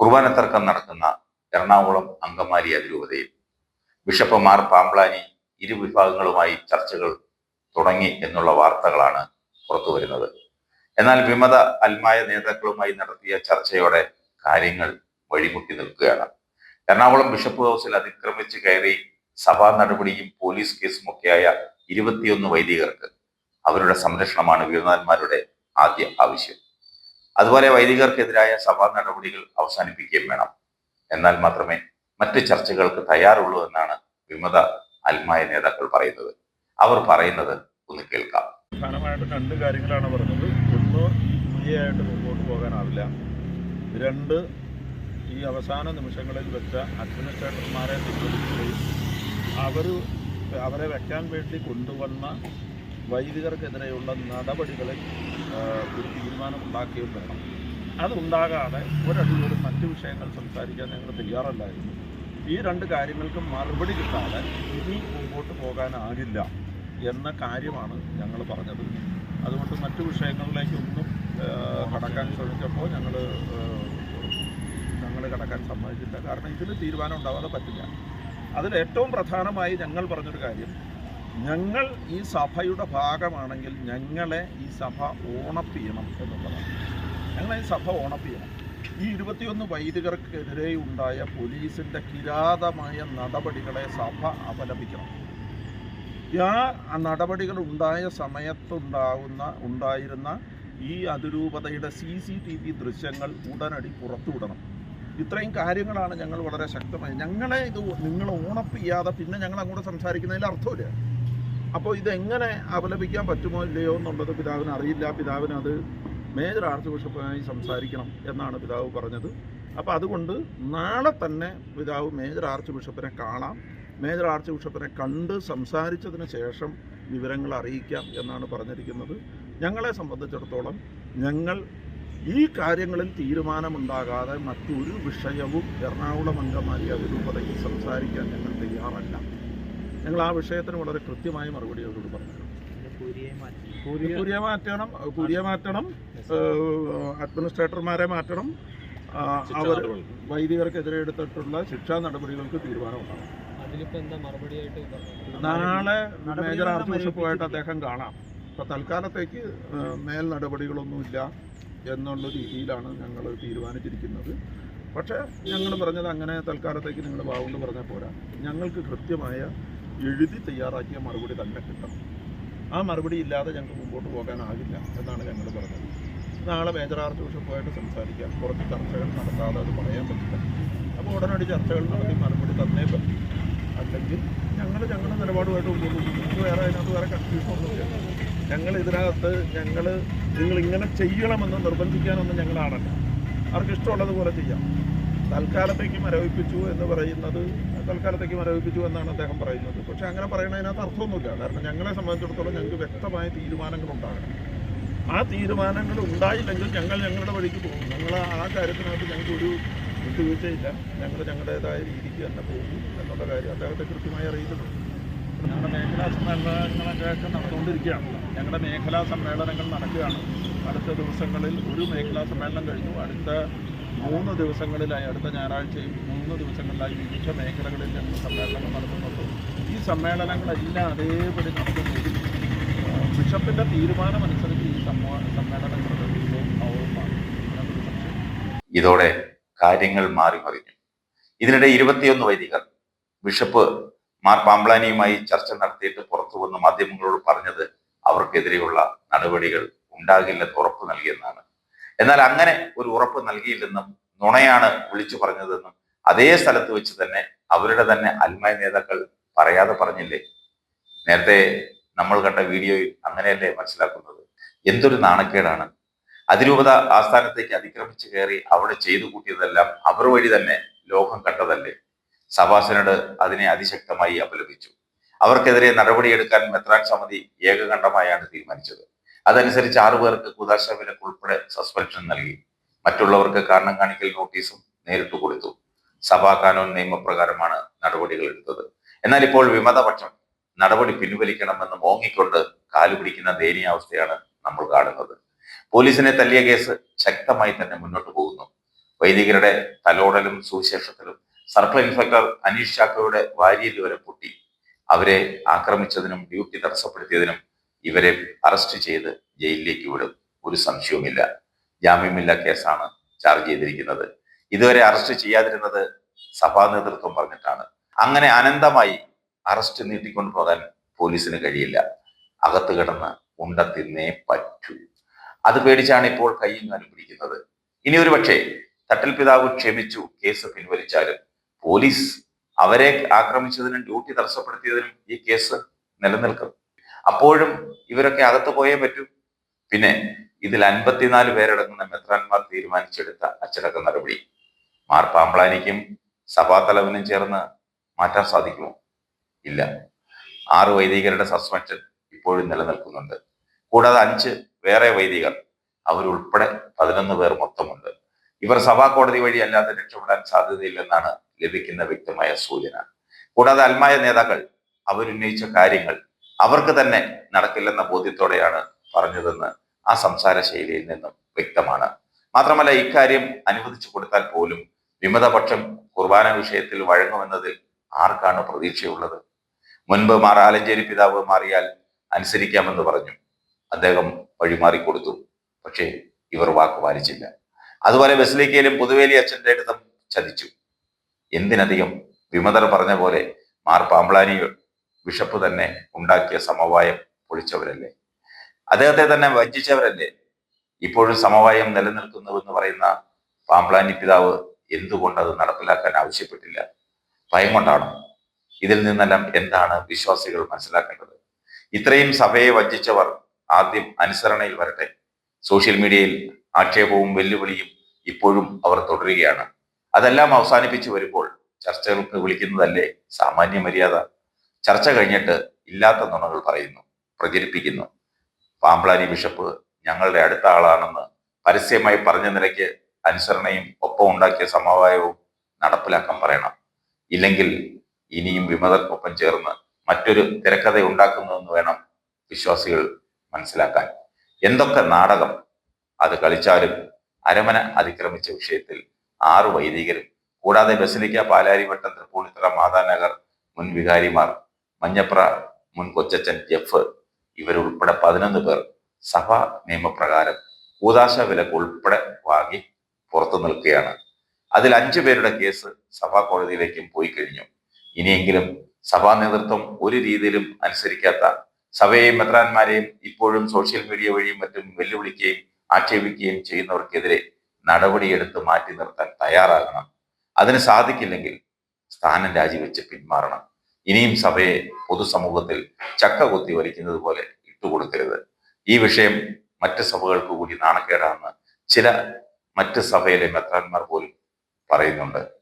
കുർബാന തർക്കം നടക്കുന്ന എറണാകുളം അങ്കമാലി അതിരൂപതയിൽ ബിഷപ്പ് മാർ പാമ്പ്ലാനി ഇരു വിഭാഗങ്ങളുമായി ചർച്ചകൾ തുടങ്ങി എന്നുള്ള വാർത്തകളാണ് പുറത്തു വരുന്നത്. എന്നാൽ വിമത അൽമായ നേതാക്കളുമായി നടത്തിയ ചർച്ചയോടെ കാര്യങ്ങൾ വഴിമുട്ടി നിൽക്കുകയാണ്. എറണാകുളം ബിഷപ്പ് ഹൗസിൽ അതിക്രമിച്ച് കയറി സഭാ നടപടിയും പോലീസ് കേസും ഒക്കെയായ ഇരുപത്തിയൊന്ന് വൈദികർക്ക് അവരുടെ സംരക്ഷണമാണ് വിമതന്മാരുടെ ആദ്യ ആവശ്യം. അതുപോലെ വൈദികർക്കെതിരായ സഭാ നടപടികൾ അവസാനിപ്പിക്കുകയും വേണം. എന്നാൽ മാത്രമേ മറ്റ് ചർച്ചകൾക്ക് തയ്യാറുള്ളൂ എന്നാണ് വിമത അൽമായ നേതാക്കൾ പറയുന്നത്. അവർ പറയുന്നത് ഒന്ന് കേൾക്കാം. പ്രധാനമായിട്ടും രണ്ട് കാര്യങ്ങളാണ് പറഞ്ഞത്. ഒന്ന് ആയിട്ട് മുമ്പോട്ട് പോകാനാവില്ല. രണ്ട് ഈ അവസാന നിമിഷങ്ങളിൽ വെച്ച അഡ്മിനിസ്ട്രേറ്റർമാരെ പിൻവലിക്കുകയും അവർ അവരെ വെക്കാൻ വേണ്ടി കൊണ്ടുവന്ന വൈദികർക്കെതിരെയുള്ള നടപടികളിൽ ഒരു ഒരു തീരുമാനമുണ്ടാക്കുകയും വേണം അതുണ്ടാകാതെ ഒരടിയോട് മറ്റ് വിഷയങ്ങൾ സംസാരിക്കാൻ ഞങ്ങൾ തയ്യാറല്ലായിരുന്നു. ഈ രണ്ട് കാര്യങ്ങൾക്കും മറുപടി കിട്ടാതെ ഇനി മുമ്പോട്ട് പോകാനാകില്ല എന്ന കാര്യമാണ് ഞങ്ങൾ പറഞ്ഞത്. അതുകൊണ്ട് മറ്റു വിഷയങ്ങളിലേക്കൊന്നും കടക്കാൻ ശ്രമിച്ചപ്പോൾ ഞങ്ങൾ ഞങ്ങൾ കടക്കാൻ സമ്മതിച്ചില്ല. കാരണം ഇതിന് തീരുമാനം ഉണ്ടാവാതെ പറ്റില്ല. അതിൽ ഏറ്റവും പ്രധാനമായി ഞങ്ങൾ പറഞ്ഞൊരു കാര്യം ഞങ്ങൾ ഈ സഭയുടെ ഭാഗമാണെങ്കിൽ ഞങ്ങളെ ഈ സഭ ഓണപ്പ് ചെയ്യണം എന്നുള്ളതാണ്. ഞങ്ങളെ ഈ സഭ ഓണപ്പ് ചെയ്യണം. ഈ ഇരുപത്തിയൊന്ന് വൈദികർക്കെതിരെ ഉണ്ടായ പോലീസിന്റെ കിരാതമായ നടപടികളെ സഭ അപലപിക്കണം. ആ നടപടികൾ ഉണ്ടായ സമയത്തുണ്ടാകുന്ന ഉണ്ടായിരുന്ന ഈ അതിരൂപതയുടെ സി സി ടി വി ദൃശ്യങ്ങൾ ഉടനടി പുറത്തുവിടണം. ഇത്രയും കാര്യങ്ങളാണ് ഞങ്ങൾ വളരെ ശക്തമായി ഞങ്ങളെ ഇത് നിങ്ങൾ ഓണപ്പ് ചെയ്യാതെ പിന്നെ ഞങ്ങൾ അങ്ങോട്ട് സംസാരിക്കുന്നതിൽ അർത്ഥമില്ല. അപ്പോൾ ഇതെങ്ങനെ അപലപിക്കാൻ പറ്റുമോ ഇല്ലയോ എന്നുള്ളത് പിതാവിന് അറിയില്ല. പിതാവിന് അത് മേജർ ആർച്ച് ബിഷപ്പുമായി സംസാരിക്കണം എന്നാണ് പിതാവ് പറഞ്ഞത്. അപ്പോൾ അതുകൊണ്ട് നാളെ തന്നെ പിതാവ് മേജർ ആർച്ച് ബിഷപ്പിനെ കാണാം. മേജർ ആർച്ച് ബിഷപ്പിനെ കണ്ട് സംസാരിച്ചതിന് ശേഷം വിവരങ്ങൾ അറിയിക്കാം എന്നാണ് പറഞ്ഞിരിക്കുന്നത്. ഞങ്ങളെ സംബന്ധിച്ചിടത്തോളം ഞങ്ങൾ ഈ കാര്യങ്ങളിൽ തീരുമാനമുണ്ടാകാതെ മറ്റൊരു വിഷയവും എറണാകുളം അങ്കമാലി അതിരൂപതയിൽ സംസാരിക്കാൻ ഞങ്ങൾ തയ്യാറല്ല. ഞങ്ങൾ ആ വിഷയത്തിന് വളരെ കൃത്യമായ മറുപടി അവരോട് പറഞ്ഞു. കുരിയെ മാറ്റണം കുരിയെ മാറ്റണം അഡ്മിനിസ്ട്രേറ്റർമാരെ മാറ്റണം അവർ വൈദികർക്കെതിരെ എടുത്തിട്ടുള്ള ശിക്ഷാ നടപടികൾക്ക് തീരുമാനമുണ്ടാകും? നാളെ മേജർ ആർച്ച് ബിഷപ്പുമായിട്ട് അദ്ദേഹം കാണാം. അപ്പൊ തൽക്കാലത്തേക്ക് മേൽ നടപടികളൊന്നുമില്ല എന്നുള്ള രീതിയിലാണ് ഞങ്ങൾ തീരുമാനിച്ചിരിക്കുന്നത്. പക്ഷേ ഞങ്ങൾ പറഞ്ഞത് അങ്ങനെ തൽക്കാലത്തേക്ക് നിങ്ങൾ വാവുകൊണ്ട് പറഞ്ഞാൽ പോരാ. ഞങ്ങൾക്ക് കൃത്യമായ എഴുതി തയ്യാറാക്കിയ മറുപടി തന്നെ കിട്ടണം. ആ മറുപടി ഇല്ലാതെ ഞങ്ങൾക്ക് മുമ്പോട്ട് പോകാനാകില്ല എന്നാണ് ഞങ്ങൾ പറഞ്ഞത്. നാളെ മേജർ ആർച്ച് ബിഷപ്പുമായിട്ട് സംസാരിക്കാം. കുറച്ച് ചർച്ചകൾ നടത്താതെ അത് പറയാൻ പറ്റില്ല. അപ്പോൾ ഉടനടി ചർച്ചകൾ നടത്തി മറുപടി തന്നേ പറ്റും. അല്ലെങ്കിൽ ഞങ്ങൾ ഞങ്ങളുടെ നിലപാടുമായിട്ട് മുമ്പോട്ട് പോകും. വേറെ അതിനകത്ത് വേറെ കൺഫ്യൂഷൻ ഒന്നുമില്ല. ഞങ്ങൾ ഇതിനകത്ത് ഞങ്ങൾ നിങ്ങൾ ഇങ്ങനെ ചെയ്യണമെന്ന് നിർബന്ധിക്കാനൊന്നും ഞങ്ങളാണല്ലോ അവർക്ക് ഇഷ്ടമുള്ളതുപോലെ ചെയ്യാം. തൽക്കാലത്തേക്ക് മരവിപ്പിച്ചു എന്ന് പറയുന്നത് തൽക്കാലത്തേക്ക് മരവിപ്പിച്ചു എന്നാണ് അദ്ദേഹം പറയുന്നത്. പക്ഷേ അങ്ങനെ പറയുന്നതിനകത്ത് അർത്ഥമൊന്നുമില്ല. കാരണം ഞങ്ങളെ സംബന്ധിച്ചിടത്തോളം ഞങ്ങൾക്ക് വ്യക്തമായ തീരുമാനങ്ങൾ ഉണ്ടാകണം ആ തീരുമാനങ്ങൾ ഉണ്ടായില്ലെങ്കിൽ ഞങ്ങൾ ഞങ്ങളുടെ വഴിക്ക് പോകും. ഞങ്ങൾ ആ കാര്യത്തിനകത്ത് ഞങ്ങൾക്ക് ഒരു വിട്ടുവീഴ്ചയില്ല. ഞങ്ങൾ ഞങ്ങളുടേതായ രീതിക്ക് തന്നെ പോകും എന്നുള്ള കാര്യം അദ്ദേഹത്തെ കൃത്യമായി അറിയിച്ചിട്ടുണ്ട്. ഞങ്ങളുടെ മേഖലാ സമ്മേളനങ്ങളൊക്കെ നടന്നുകൊണ്ടിരിക്കുകയാണ്. ഞങ്ങളുടെ മേഖലാ സമ്മേളനങ്ങൾ നടക്കുകയാണ്. അടുത്ത ദിവസങ്ങളിൽ ഒരു മേഖലാ സമ്മേളനം കഴിഞ്ഞു. അടുത്ത മൂന്ന് ദിവസങ്ങളിലായി അടുത്ത ഞായറാഴ്ചയും മൂന്ന് ദിവസങ്ങളിലായി വിവിധ മേഖലകളിൽ ഞങ്ങൾ സമ്മേളനങ്ങൾ നടത്തുന്നുണ്ട്. ഈ സമ്മേളനങ്ങളെല്ലാം അതേപടി നടത്തുന്നതിൽ ബിഷപ്പിന്റെ തീരുമാനമനുസരിച്ച് ഈ സമ്മേളനങ്ങൾ അതിനകത്തൊരു ഇതോടെ കാര്യങ്ങൾ മാറി മറിഞ്ഞു. ഇതിനിടെ ഇരുപത്തിയൊന്ന് വൈദികർ ബിഷപ്പ് മാർ പാമ്പ്ലാനിയുമായി ചർച്ച നടത്തിയിട്ട് പുറത്തു വന്ന് മാധ്യമങ്ങളോട് പറഞ്ഞത് അവർക്കെതിരെയുള്ള നടപടികൾ ഉണ്ടാകില്ലെന്ന് ഉറപ്പ് നൽകിയെന്നാണ് എന്നാൽ അങ്ങനെ ഒരു ഉറപ്പ് നൽകിയില്ലെന്നും നുണയാണ് വിളിച്ചു പറഞ്ഞതെന്നും അതേ സ്ഥലത്ത് വെച്ച് തന്നെ അവരുടെ തന്നെ അൽമായ നേതാക്കൾ പറയാതെ പറഞ്ഞില്ലേ? നേരത്തെ നമ്മൾ കണ്ട വീഡിയോയിൽ അങ്ങനെയല്ലേ മനസ്സിലാക്കുന്നത്? എന്തൊരു നാണക്കേടാണ്. അതിരൂപത ആസ്ഥാനത്തേക്ക് അതിക്രമിച്ച് കയറി അവിടെ ചെയ്തു കൂട്ടിയതെല്ലാം അവർ വഴി തന്നെ ലോകം കണ്ടതല്ലേ? സഭാസനോട് അതിനെ അതിശക്തമായി അപലപിച്ചു. അവർക്കെതിരെ നടപടിയെടുക്കാൻ മെത്രാൻ സമിതി ഏകകണ്ഠമായാണ് തീരുമാനിച്ചത്. അതനുസരിച്ച് ആറു പേർക്ക് വിലക്ക് ഉൾപ്പെടെ സസ്പെൻഷൻ നൽകി. മറ്റുള്ളവർക്ക് കാരണം കാണിക്കൽ നോട്ടീസും നേരിട്ട് കൊടുത്തു. സഭാ കാനൂൻ നിയമപ്രകാരമാണ് നടപടികൾ എടുത്തത്. എന്നാൽ ഇപ്പോൾ വിമതപക്ഷം നടപടി പിൻവലിക്കണമെന്ന് മോങ്ങിക്കൊണ്ട് കാലുപിടിക്കുന്ന ദയനീയാവസ്ഥയാണ് നമ്മൾ കാണുന്നത്. പോലീസിനെ തല്ലിയ കേസ് ശക്തമായി തന്നെ മുന്നോട്ട് പോകുന്നു. വൈദികരുടെ തലോടലും സുവിശേഷത്തിലും സർക്കിൾ ഇൻസ്പെക്ടർ അനീഷ് ചാക്കോയുടെ വാരിയിൽ വരെ പൊട്ടി. അവരെ ആക്രമിച്ചതിനും ഡ്യൂട്ടി തടസ്സപ്പെടുത്തിയതിനും ഇവരെ അറസ്റ്റ് ചെയ്ത് ജയിലിലേക്ക് വിടും. ഒരു സംശയവുമില്ല. ജാമ്യമില്ല കേസാണ് ചാർജ് ചെയ്തിരിക്കുന്നത്. ഇതുവരെ അറസ്റ്റ് ചെയ്യാതിരുന്നത് സഭാ നേതൃത്വം പറഞ്ഞിട്ടാണ്. അങ്ങനെ അനന്തമായി അറസ്റ്റ് നീട്ടിക്കൊണ്ടു പോകാൻ പോലീസിന് കഴിയില്ല. അകത്ത് കിടന്ന് ഉണ്ട തിന്നേ പറ്റൂ. അത് പേടിച്ചാണ് ഇപ്പോൾ കയ്യിൽ കാലും പിടിക്കുന്നത്. ഇനി ഒരു പക്ഷേ തട്ടൽ പിതാവ് ക്ഷമിച്ചു കേസ് പിൻവലിച്ചാലും പോലീസ് അവരെ ആക്രമിച്ചതിനും ഡ്യൂട്ടി തടസ്സപ്പെടുത്തിയതിനും ഈ കേസ് നിലനിൽക്കും. അപ്പോഴും ഇവരൊക്കെ അകത്ത് പോയേ പറ്റൂ. പിന്നെ ഇതിൽ അൻപത്തിനാല് പേരടങ്ങുന്ന മെത്രാന്മാർ തീരുമാനിച്ചെടുത്ത അച്ചടക്ക നടപടി. മാർ പാമ്പ്ലാനിക്കും സഭാതലവനും ചേർന്ന് മാറ്റാൻ സാധിക്കുമോ? ഇല്ല. ആറ് വൈദികരുടെ സസ്പെൻഷൻ ഇപ്പോഴും നിലനിൽക്കുന്നുണ്ട്. കൂടാതെ അഞ്ച് വേറെ വൈദികർ അവരുൾപ്പെടെ പതിനൊന്ന് പേർ മൊത്തമുണ്ട്. ഇവർ സഭാ കോടതി വഴി അല്ലാതെ രക്ഷപ്പെടാൻ സാധ്യതയില്ലെന്നാണ് ലഭിക്കുന്ന വ്യക്തമായ സൂചന. കൂടാതെ അൽമായ നേതാക്കൾ അവരുന്നയിച്ച കാര്യങ്ങൾ അവർക്ക് തന്നെ നടക്കില്ലെന്ന ബോധ്യത്തോടെയാണ് പറഞ്ഞതെന്ന് ആ സംസാര ശൈലിയിൽ നിന്നും വ്യക്തമാണ്. മാത്രമല്ല ഇക്കാര്യം അനുവദിച്ചു കൊടുത്താൽ പോലും വിമതപക്ഷം കുർബാന വിഷയത്തിൽ വഴങ്ങുമെന്നതിൽ ആർക്കാണ് പ്രതീക്ഷയുള്ളത്? മുൻപ് മാർ ആലഞ്ചേരി പിതാവ് മാറിയാൽ അനുസരിക്കാമെന്ന് പറഞ്ഞു. അദ്ദേഹം വഴിമാറിക്കൊടുത്തു പക്ഷേ ഇവർ വാക്ക് പാലിച്ചില്ല. അതുപോലെ ബസിലിക്കയിലും പുതുവേലി അച്ഛന്റെ അടുത്തും ചതിച്ചു. എന്തിനധികം വിമതർ പറഞ്ഞ പോലെ മാർ പാമ്പ്ലാനി ബിഷപ്പ് തന്നെ ഉണ്ടാക്കിയ സമവായം പൊളിച്ചവരല്ലേ? അദ്ദേഹത്തെ തന്നെ വഞ്ചിച്ചവരല്ലേ? ഇപ്പോഴും സമവായം നിലനിൽക്കുന്നുവെന്ന് പറയുന്ന പാമ്പ്ലാനി പിതാവ് എന്തുകൊണ്ട് അത് നടപ്പിലാക്കാൻ ആവശ്യപ്പെട്ടില്ല? ഭയം കൊണ്ടാണോ? ഇതിൽ നിന്നെല്ലാം എന്താണ് വിശ്വാസികൾ മനസ്സിലാക്കേണ്ടത്? ഇത്രയും സഭയെ വഞ്ചിച്ചവർ ആദ്യം അനുസരണയിൽ വരട്ടെ. സോഷ്യൽ മീഡിയയിൽ ആക്ഷേപവും വെല്ലുവിളിയും ഇപ്പോഴും അവർ തുടരുകയാണ്. അതെല്ലാം അവസാനിപ്പിച്ചു വരുമ്പോൾ ചർച്ചകൾക്ക് വിളിക്കുന്നതല്ലേ സാമാന്യ മര്യാദ? ചർച്ച കഴിഞ്ഞിട്ട് ഇല്ലാത്ത നുണകൾ പറയുന്നു പ്രചരിപ്പിക്കുന്നു. പാമ്പ്ലാനി ബിഷപ്പ് ഞങ്ങളുടെ അടുത്ത ആളാണെന്ന് പരസ്യമായി പറഞ്ഞ നിലയ്ക്ക് അനുസരണയും ഒപ്പം ഉണ്ടാക്കിയ സമവായവും നടപ്പിലാക്കാൻ പറയണം. ഇല്ലെങ്കിൽ ഇനിയും വിമതർക്കൊപ്പം ചേർന്ന് മറ്റൊരു തിരക്കഥ ഉണ്ടാക്കുന്നുവെന്ന് വേണം വിശ്വാസികൾ മനസ്സിലാക്കാൻ. എന്തൊക്കെ നാടകം അത് കളിച്ചാലും അരമന അതിക്രമിച്ച വിഷയത്തിൽ ആറ് വൈദികരും കൂടാതെ ബസിലിക്ക പാലാരിവട്ടം തൃപ്പൂണിത്തറ മാതാനഗർ മുൻ വികാരിമാർ മഞ്ഞപ്ര മുൻ കൊച്ചച്ചൻ ജെഫ് ഇവരുൾപ്പെടെ പതിനൊന്ന് പേർ സഭാ നിയമപ്രകാരം കൂതാശ വിലക്ക് ഉൾപ്പെടെ വാങ്ങി പുറത്തു നിൽക്കുകയാണ്. അതിൽ അഞ്ചു പേരുടെ കേസ് സഭാ കോടതിയിലേക്കും പോയി കഴിഞ്ഞു. ഇനിയെങ്കിലും സഭാ നേതൃത്വം ഒരു രീതിയിലും അനുസരിക്കാത്ത സഭയെയും മെത്രാന്മാരെയും ഇപ്പോഴും സോഷ്യൽ മീഡിയ വഴിയും മറ്റും വെല്ലുവിളിക്കുകയും ആക്ഷേപിക്കുകയും ചെയ്യുന്നവർക്കെതിരെ നടപടിയെടുത്ത് മാറ്റി നിർത്താൻ തയ്യാറാകണം. അതിന് സാധിക്കില്ലെങ്കിൽ സ്ഥാനം രാജിവെച്ച് പിന്മാറണം. ഇനിയും സഭയെ പൊതുസമൂഹത്തിൽ ചക്ക കൊത്തി വലിക്കുന്നത് പോലെ ഇട്ടുകൊടുക്കരുത്. ഈ വിഷയം മറ്റ് സഭകൾക്ക് കൂടി നാണക്കേടാണെന്ന് ചില മറ്റ് സഭയിലെ മെത്രാന്മാർ പോലും പറയുന്നുണ്ട്.